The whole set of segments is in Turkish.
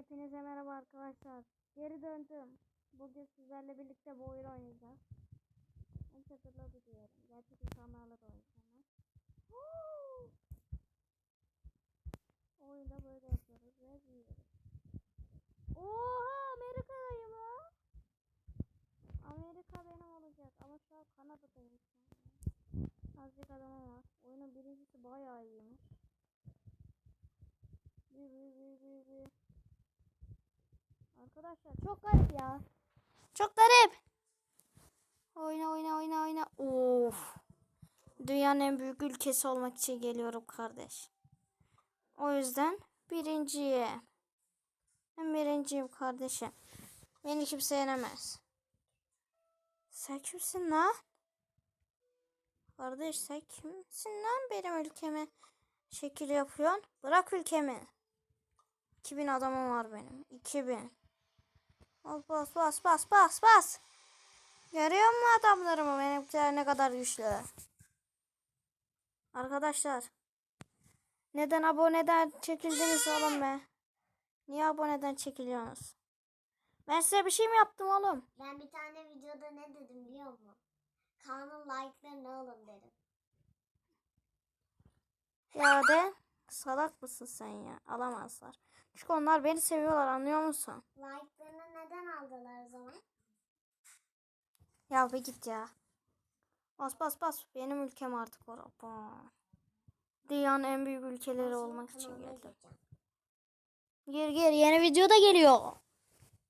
Hepinize merhaba arkadaşlar. Geri döndüm. Bugün sizlerle birlikte bu oyunu oynayacağız. En çatırladı diyorum. Gerçek insanlarla da oynayacağım. Oyunda böyle yapıyoruz ve büyüyoruz. Oha Amerika'dayım ha. Amerika benim olacak ama şu an Kanada'dayım şu an. Azıcık adamım var. Arkadaşlar çok garip ya. Çok garip. Oyna oyna oyna oyna. Of. Dünyanın en büyük ülkesi olmak için geliyorum kardeş. O yüzden birinciyim. Ben birinciyim kardeşim. Beni kimse yenemez. Sen kimsin lan? Kardeş sen kimsin lan benim ülkeme şekil yapıyorsun? Bırak ülkemi. 2000 adamım var benim. 2000. Bas bas bas bas bas bas. Görüyor musun adamlarımı? Benimkiler ne kadar güçlü. Arkadaşlar. Neden aboneden çekildiniz oğlum be? Niye aboneden çekiliyorsunuz? Ben size bir şey mi yaptım oğlum? Ben bir tane videoda ne dedim biliyor musun? Kaan'ın like'larını alın dedim. Ya de salak mısın sen ya? Alamazlar. Çünkü onlar beni seviyorlar anlıyor musun? Like'larını neden aldılar o zaman? Ya bir git ya. Bas bas bas. Benim ülkem artık Avrupa. Dünyanın en büyük ülkeleri olmak için geldim. Gir gir yeni video da geliyor.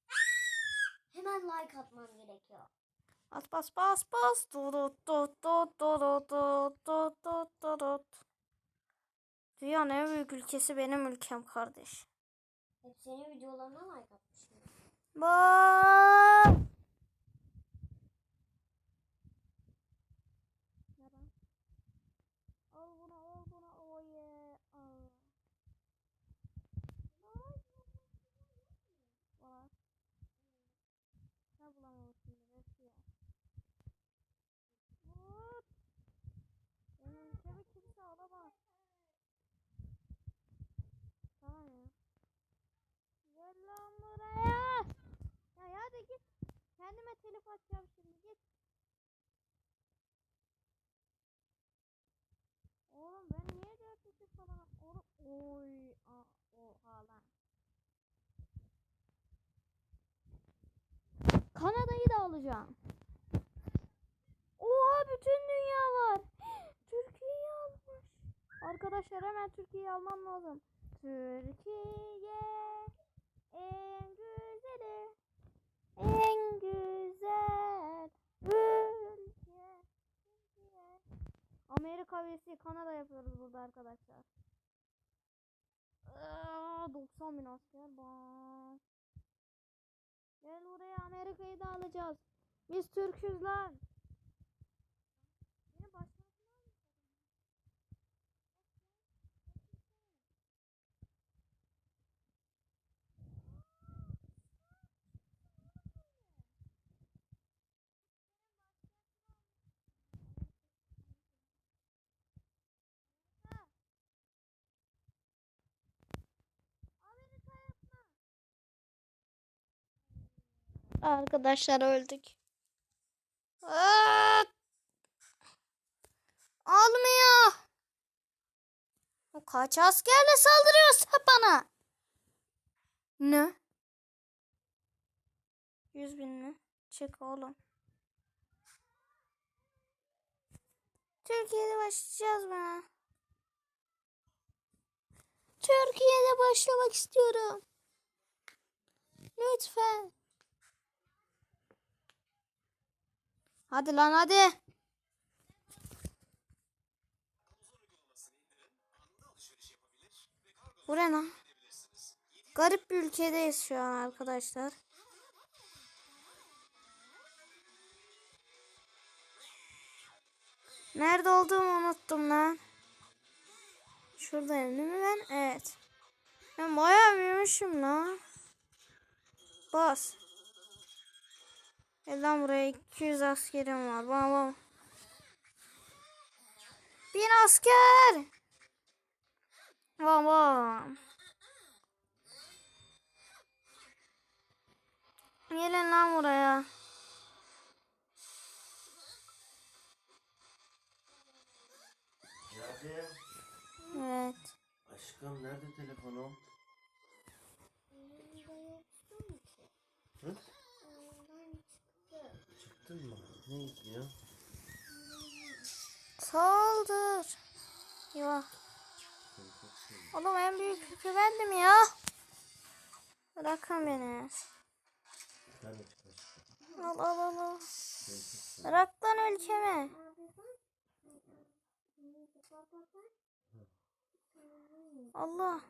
Hemen like atmam gerekiyor. Bas bas bas bas. Durut tut durut tut tut tut durut. Dünyanın en büyük ülkesi benim ülkem kardeş. Hep senin videolarına like atmışım. Bak. Al bunu al bunu oh yeah. Al. Var. Ne bulamamışsın resmi. Hop. Benim ülkemi kimse alamaz. Tamam ya. Gel lan buraya. Hadi git. Kendime telif atacağım şimdi git. Oğlum ben niye dört kişi falan oğlum oy a oha lan. Kanada'yı da alacağım. Oha bütün dünya var. Türkiye'yi almış. Arkadaşlar hemen Türkiye'yi almam lazım. Türkiye en güzeli en güzel ülke Türkiye. Vs Kanada yapıyoruz burada arkadaşlar. Aa, 90 bin asker bak. Gel buraya Amerika'yı da alacağız. Biz Türk'üz lan. Arkadaşlar öldük. Aa! Almıyor. O kaç askerle saldırıyorsa bana. Ne? Yüz bin mi? Çık oğlum. Türkiye'de başlayacağız mı? Türkiye'de başlamak istiyorum. Lütfen. Hadi lan hadi. Bu ne lan? Garip bir ülkedeyiz şu an arkadaşlar. Nerede olduğumu unuttum lan. Şuradayım değil mi ben? Evet. Ben bayağı büyümüşüm lan. Bas. Gel lan buraya 200 askerim var. Bam bam. Bin asker. Bam bam. Gelin lan buraya. Geldim. Evet. Aşkım nerede telefonum? Hı? Çıktın mı? Ne izliyor? Saldır. Seviyorum. Oğlum en büyük yükü bendim ya. Bırakın beni. Al al al. al. Bırak lan ülkemi. Allah.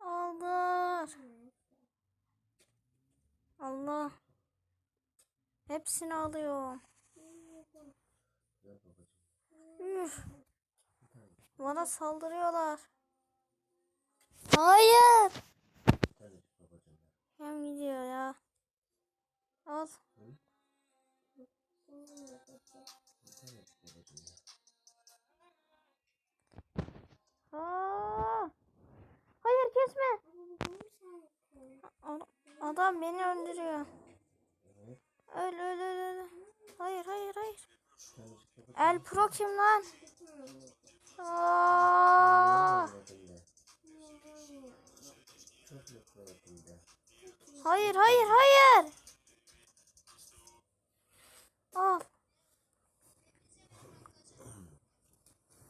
Aldır. Allah. Hepsini alıyorum. Üf. Bana saldırıyorlar. Hayır. Hem gidiyor ya. Al. Aa! Hayır kesme. Ad- Adam beni öldürüyor. Öl öl öl. Hayır hayır hayır. El Pro kim lan? Aa! Hayır hayır hayır. Al.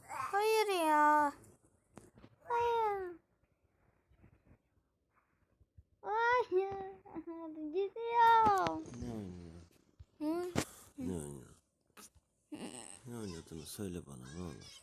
Hayır ya. Hayır. Hayır. Gidiyorum. Ne oynuyor? Hı? Ne oynuyor? Ne oynadığını söyle bana ne olur.